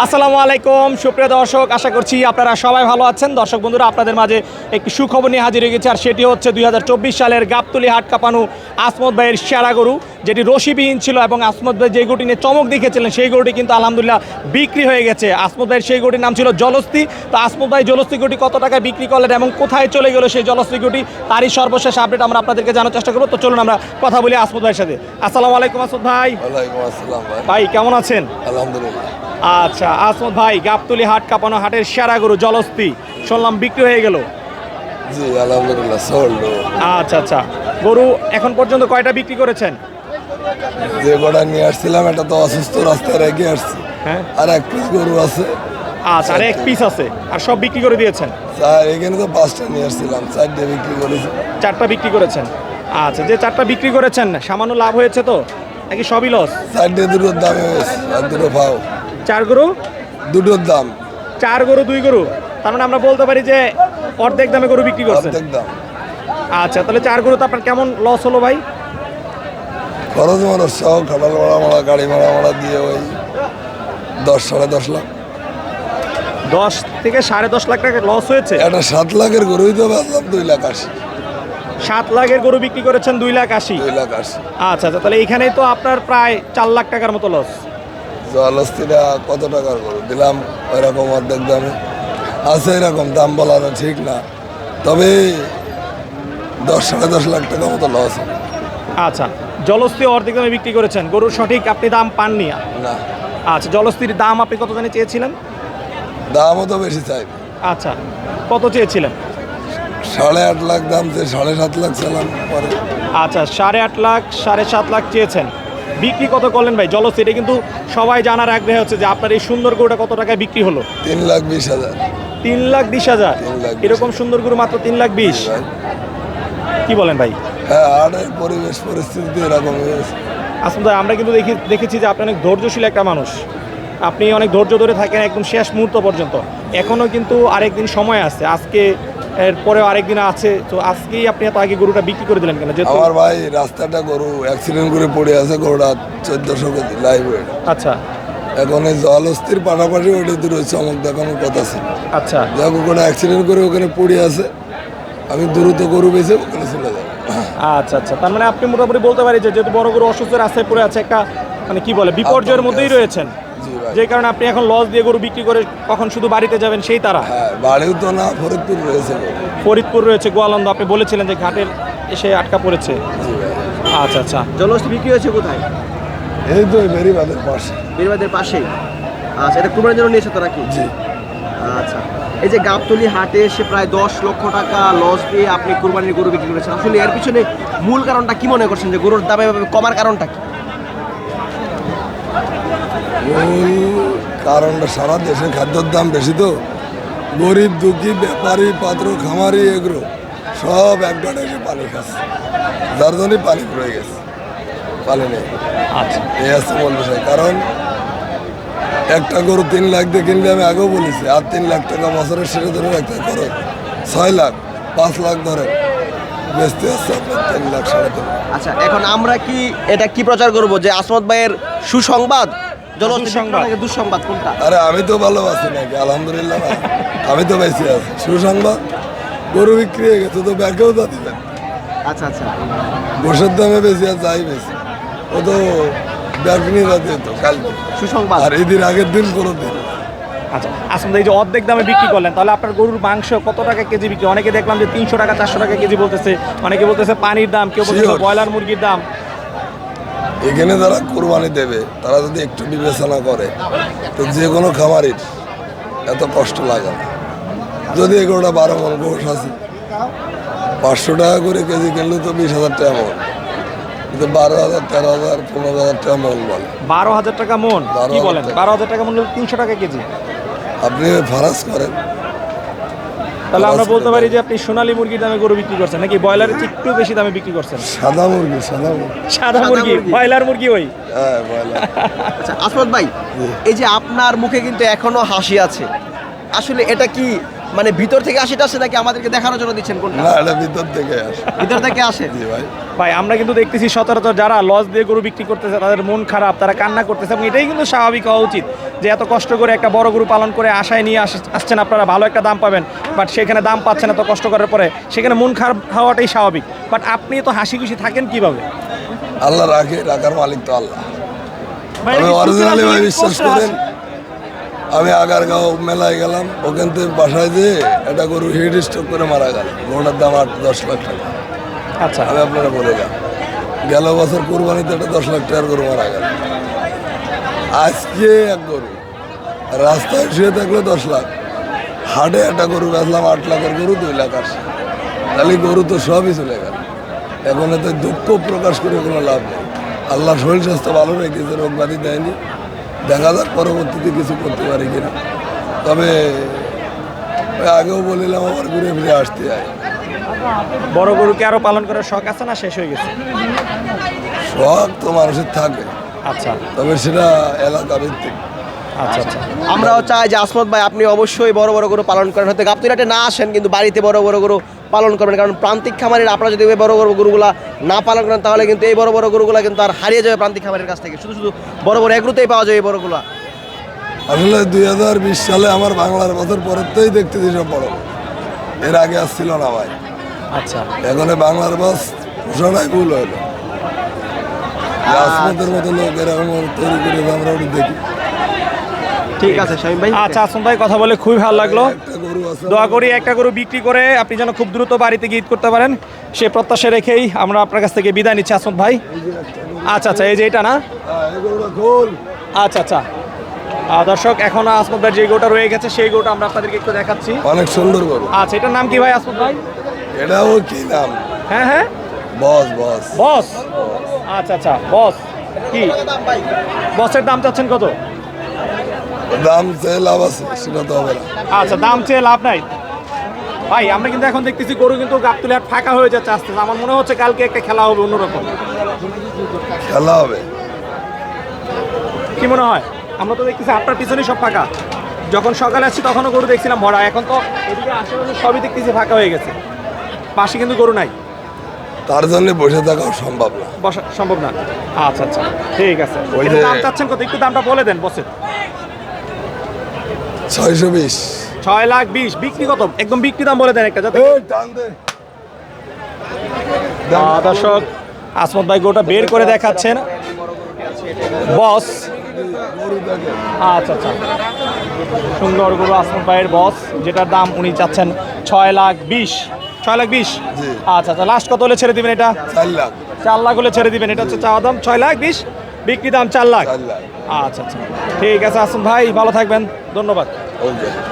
আসসালামু আলাইকুম সুপ্রিয় দর্শক আশা করছি আপনারা সবাই ভালো আছেন। দর্শক বন্ধুরা আপনাদের মাঝে একটি সুখবর নিয়ে হাজির হয়ে গেছে আর সেটি হচ্ছে দুই হাজার চব্বিশ সালের গাবতুলি হাট কাপানু আসমত ভাইয়ের সেরা গরু যেটি রশিবিহীন ছিল এবং আসমত ভাই যে গরুটি নিয়ে চমক দেখেছিলেন সেই গরুটি কিন্তু আলহামদুলিল্লাহ বিক্রি হয়ে গেছে। আসমত ভাইয়ের সেই গরুটির নাম ছিল জলস্তি তো আসমত ভাই জলস্তি গরুটি কত টাকায় বিক্রি করলেন এবং কোথায় চলে গেল সেই জলস্তি গরুটি তারই সর্বশেষ আপডেট আমরা আপনাদেরকে জানার চেষ্টা করব। তো চলুন আমরা কথা বলি আসমত ভাইয়ের সাথে। আসসালামু আলাইকুম আসমত ওয়ালাইকুম ভাই। ভাই কেমন আছেন? আলহামদুলিল্লাহ। আচ্ছা আসমত ভাই গাবতলি হাট কাপানো হাটের সেরা গরু জলস্তি শুনলাম বিক্রি হয়ে গেল। জি আলহামদুলিল্লাহ সোল্ড আচ্ছা আচ্ছা। গরু এখন পর্যন্ত কয়টা বিক্রি করেছেন? যে গোটা নিয়ে আসছিলাম এটা তো অসুস্থ রাস্তায় রেখে আসছি। হ্যাঁ। আর এক পিস গরু আছে। আচ্ছা আর এক পিস আছে। আর সব বিক্রি করে দিয়েছেন? স্যার এখানে তো পাঁচটা নিয়ে আসছিলাম চারটে বিক্রি করেছি। চারটা বিক্রি করেছেন। আচ্ছা যে চারটা বিক্রি করেছেন সামান্য লাভ হয়েছে তো? নাকি সবই লস চারটে দুটোর দামে আর দুটো পাও। চার গরু? দুটোর দাম। চার গরু দুই গরু? তার মানে আমরা বলতে পারি যে অর্ধেক দামে গরু বিক্রি করছেন। অর্ধেক দাম। আচ্ছা তাহলে চার গরু তো আপনার কেমন লস হলো ভাই? খরচ মরচ সহ খাটাল ভাড়া মারা গাড়ি ভাড়া মারা দিয়ে ওই দশ সাড়ে দশ লাখ। দশ থেকে সাড়ে দশ লাখ টাকা লস হয়েছে? একটা সাত লাখের গরুই তো বেচলাম দুই লাখ আশি। সাত লাখের গরু বিক্রি করেছেন দুই লাখ আশি। দুই লাখ আশি। আচ্ছা আচ্ছা তাহলে এখানেই তো আপনার প্রায় চার লাখ টাকার মতো লস জলস্থিরা কত টাকার গরু? দিলাম ওইরকম অর্ধেক দামে। আছে এরকম দাম বলানো ঠিক না। তবে দশ সাড়ে দশ লাখ টাকা মতো লস আচ্ছা জলস্থি অর্ধেক দামে বিক্রি করেছেন। গরুর সঠিক আপনি দাম পাননি। না। আচ্ছা জলস্থির দাম আপনি কত জানি চেয়েছিলেন? দামও তো বেশি চাই। আচ্ছা কত চেয়েছিলেন? সাড়ে আট লাখ দাম সাড়ে সাত লাখ চালাম পরে। আচ্ছা সাড়ে আট লাখ সাড়ে সাত লাখ চেয়েছেন। বিক্রি কত করলেন ভাই? জলস্থি এটা কিন্তু সবাই জানার আগ্রহ হচ্ছে যে আপনার এই সুন্দর গরুটা কত টাকায় বিক্রি হলো? তিন লাখ বিশ হাজার। তিন লাখ বিশ হাজার? এরকম সুন্দর গরু মাত্র তিন লাখ বিশ। কি বলেন ভাই? হ্যাঁ আর পরিবেশ পরিস্থিতি এরকম আসলে আমরা কিন্তু দেখি দেখেছি যে আপনি অনেক ধৈর্যশীল একটা মানুষ। আপনি অনেক ধৈর্য ধরে থাকেন একদম শেষ মুহূর্ত পর্যন্ত। এখনও কিন্তু আরেকদিন সময় আছে। আজকে এর পরেও আরেকদিন আছে। তো আজকেই আপনি এত আগে গরুটা বিক্রি করে দিলেন কেন? যেহেতু আমার ভাই রাস্তাটা গরু অ্যাক্সিডেন্ট করে পড়ে আছে গরুটা চোদ্দশো কেজি লাইভ আচ্ছা। এখন এই জলস্থির পাশাপাশি ওটা দূরে চমক দেখানোর কথা ছিল। আচ্ছা। যাক ওখানে অ্যাক্সিডেন্ট করে ওখানে পড়ে আছে। আমি দ্রুত গরু বেঁচে ওখানে চলে যাব। আচ্ছা আচ্ছা। তার মানে আপনি মোটামুটি বলতে পারি যে যেহেতু বড় গরু অসুস্থ রাস্তায় পড়ে আছে একটা মানে কি বলে বিপর্যয়ের মধ্যেই রয়েছেন। যে কারণে আপনি এখন লস দিয়ে গরু বিক্রি করে কখন শুধু বাড়িতে যাবেন সেই তারা? হ্যাঁ বাড়িও তো না ফরিদপুর রয়েছে ফরিদপুর রয়েছে গোয়ালন্দ। আপনি বলেছিলেন যে ঘাটের এসে আটকা পড়েছে। আচ্ছা আচ্ছা। জলহস্তি বিক্রি হয়েছে কোথায়? এই তো বেরিবাদের পাশে। বীরবাদের পাশেই আচ্ছা এটা কুরবানির জন্য নিয়েছে তো নাকি জি। আচ্ছা। এই যে গাবতলি হাটে এসে প্রায় দশ লক্ষ টাকা লস দিয়ে আপনি কুরবানির গরু বিক্রি করেছেন। আসলে এর পিছনে মূল কারণটা কি মনে করছেন? যে গরুর দামে এভাবে কমার কারণটা কি? মূল কারণটা সারা দেশে খাদ্যর দাম বেশি তো। গরিব দুঃখী ব্যাপারী পাত্র খামারি এগুলো সব একবার এসে পানি খাচ্ছে। যার জন্যই পানি পড়ে গেছে। পানি নেই। আচ্ছা। এই আছে মূল বিষয়। কারণ একটা গরু তিন লাখ দিয়ে কিনলে আমি আগেও বলেছি আর তিন লাখ টাকা বছরের শেষে ধরে রাখতে খরচ ছয় লাখ পাঁচ লাখ ধরে। বেচতে আসছে আপনার তিন লাখ সাড়ে তিন আচ্ছা এখন আমরা কি এটা কি প্রচার করব? যে আসমত ভাইয়ের সুসংবাদ দুঃসংবাদ। কোনটা? আরে আমি তো ভালো আছি নাকি আলহামদুলিল্লাহ আমি তো বেঁচে আছি। সুসংবাদ গরু বিক্রি হয়ে গেছে তো ব্যাগেও তা দিবেন আচ্ছা আচ্ছা। গোসের দামে বেশি আর যাই বেশি ও তো ব্যাগ নিয়ে যাতে তো কালকে। সুসংবাদ। আর এদিন আগের দিন কোনো দিন। আচ্ছা আসলে এই যে অর্ধেক দামে বিক্রি করলেন তাহলে আপনার গরুর মাংস কত টাকা কেজি বিক্রি? অনেকে দেখলাম যে তিনশো টাকা চারশো টাকা কেজি বলতেছে। অনেকে বলতেছে পানির দাম কেউ বলতেছে ব্রয়লার মুরগির দাম। এখানে যারা কোরবানি দেবে তারা যদি একটু বিবেচনা করে তো যে কোনো খামারের এত কষ্ট লাগে না। যদি এগুলোটা বারো মন গোস আছে পাঁচশো টাকা করে কেজি কিনলে তো বিশ হাজার টাকা মন। কিন্তু বারো হাজার তেরো হাজার পনেরো হাজার টাকা মন বলে। বারো হাজার টাকা মন? বারো হাজার টাকা। বারো হাজার টাকা মন তিনশো টাকা কেজি। আপনি ফারাজ করেন। তাহলে আমরা বলতে পারি যে আপনি সোনালী মুরগির দামে গরু বিক্রি করছেন নাকি ব্রয়লারের চেয়ে একটু বেশি দামে বিক্রি করছেন? সাদা মুরগি সাদা মুরগি। সাদা মুরগি। ব্রয়লার মুরগি ওই। হ্যাঁ আচ্ছা আসমত ভাই এই যে আপনার মুখে কিন্তু এখনও হাসি আছে। আসলে এটা কি মানে ভিতর থেকে আশিটা আসে নাকি আমাদেরকে দেখানোর জন্য দিচ্ছেন কোনটা? না এটা ভিতর থেকে আসে। ভিতর থেকে আসে? জি ভাই। ভাই আমরা কিন্তু দেখতেছি সচরাচর যারা লস দিয়ে গরু বিক্রি করতেছে তাদের মন খারাপ তারা কান্না করতেছে এবং এটাই কিন্তু স্বাভাবিক হওয়া উচিত যে এত কষ্ট করে একটা বড় গরু পালন করে আশায় নিয়ে আস- আসছেন আপনারা ভালো একটা দাম পাবেন বাট সেখানে দাম পাচ্ছেন এত কষ্ট করার পরে সেখানে মন খারাপ হওয়াটাই স্বাভাবিক। বাট আপনি তো হাসি খুশি থাকেন কীভাবে? আল্লাহ রাখে রাখার মালিক তো আল্লাহ। অরিজিনালি ভাই বিশ্বাস করেন আসে? আমি আগার আগারগাঁও মেলায় গেলাম ওখান থেকে বাসায় যেয়ে একটা গরু হেড স্ট্রোক করে মারা গেল। গরুটার দাম আট দশ লাখ টাকা। আচ্ছা। আমি আপনারা বলে গেলাম গেল বছর কোরবানিতে একটা দশ লাখ টাকার গরু মারা গেল। আজকে এক গরু রাস্তায় শুয়ে থাকল দশ লাখ হাটে একটা গরু বেচলাম আট লাখের গরু দুই লাখ আসে তাহলে গরু তো সবই চলে গেল। এখন এতে দুঃখ প্রকাশ করে কোনো লাভ নেই। আল্লাহ শরীর স্বাস্থ্য ভালো রেখেছে রোগ ব্যাধি দেয়নি। দেখা যাক পরবর্তীতে কিছু করতে পারি কিনা। তবে আগেও বলিলাম আবার ঘুরে ফিরে আসতে হয় বড় গরুকে আরও পালন করার শখ আছে না? শেষ হয়ে গেছে। শখ তো মানুষের থাকে। আচ্ছা। তবে সেটা এলাকা ভিত্তিক আচ্ছা আচ্ছা। আমরাও চাই যে আসমত ভাই আপনি অবশ্যই বড় বড় গরু পালন করেন। হয়তো গাবতলিহাটে না আসেন কিন্তু বাড়িতে বড় বড় গরু পালন করবেন। কারণ প্রান্তিক খামারের আপনারা যদি ওই বড় বড় গরুগুলা না পালন করেন তাহলে কিন্তু এই বড় বড় গরুগুলা কিন্তু আর হারিয়ে যাবে প্রান্তিক খামারের কাছ থেকে। শুধু শুধু বড় বড় এগুলোতেই পাওয়া যায় এই বড়গুলা। আসলে দুই হাজার বিশ সালে আমার বাংলার বছর পরের থেকেই দেখতেছি সব বড়। এর আগে আসছিল না ভাই। আচ্ছা। এখন বাংলার বাস ঘোষণাই ভুল হলো। রাজপথের মতো লোক এরকম তৈরি করে আমরা ওটা দেখি। ঠিক আছে শামিম ভাই। আচ্ছা আসুন ভাই কথা বলে খুবই ভালো লাগল। একটা গরু দোয়া করি একটা গরু বিক্রি করে আপনি যেন খুব দ্রুত বাড়িতে গিয়ে ঈদ করতে পারেন। সে প্রত্যাশা রেখেই আমরা আপনার কাছ থেকে বিদায় নিচ্ছি আসমত ভাই। আচ্ছা আচ্ছা এই যে এটা না? আচ্ছা আচ্ছা। দর্শক এখন আসমত ভাই যে গোটা রয়ে গেছে সেই গোটা আমরা আপনাদেরকে একটু দেখাচ্ছি। অনেক সুন্দর গরু। আচ্ছা এটার নাম কি ভাই আসমত ভাই? এটাও কি নাম? হ্যাঁ হ্যাঁ। বস বস। বস? আচ্ছা আচ্ছা বস। কি? বসের দাম চাচ্ছেন কত? দাম চেয়ে লাভ আছে সেটা তো হবে না। আচ্ছা দাম চেয়ে লাভ নাই। ভাই আমরা কিন্তু এখন দেখতেছি গরু কিন্তু গাবতুলে আর ফাঁকা হয়ে যাচ্ছে আস্তে। আমার মনে হচ্ছে কালকে একটা খেলা হবে অন্যরকম। খেলা হবে। কি মনে হয়? আমরা তো দেখতেছি আপনার পিছনেই সব ফাঁকা। যখন সকালে আসছি তখনও গরু দেখছিলাম ভরা। এখন তো এদিকে আশেপাশে সবই দেখতেছি ফাঁকা হয়ে গেছে। পাশে কিন্তু গরু নাই। তার জন্য বসে থাকাও সম্ভব না। বসা সম্ভব না। আচ্ছা আচ্ছা। ঠিক আছে। ওই দাম চাচ্ছেন কত? একটু দামটা বলে দেন বসে ছয়শো বিশ। ছয় লাখ বিশ। বিক্রি কত? একদম বিক্রি দাম বলে দেন একটা যাতে দর্শক আসমত ভাই গোটা বের করে দেখাচ্ছেন। বস। আচ্ছা আচ্ছা। সুন্দর গরু আসমত ভাইয়ের বস যেটার দাম উনি চাচ্ছেন ছয় লাখ বিশ। ছয় লাখ বিশ? আচ্ছা আচ্ছা। লাস্ট কত হলে ছেড়ে দিবেন এটা? চার লাখ। চার লাখ হলে ছেড়ে দিবেন। এটা হচ্ছে চাওয়া দাম। ছয় লাখ বিশ। বিক্রি দাম চার লাখ। চার লাখ। আচ্ছা আচ্ছা। ঠিক আছে আসুন ভাই ভালো থাকবেন। ধন্যবাদ। Olha.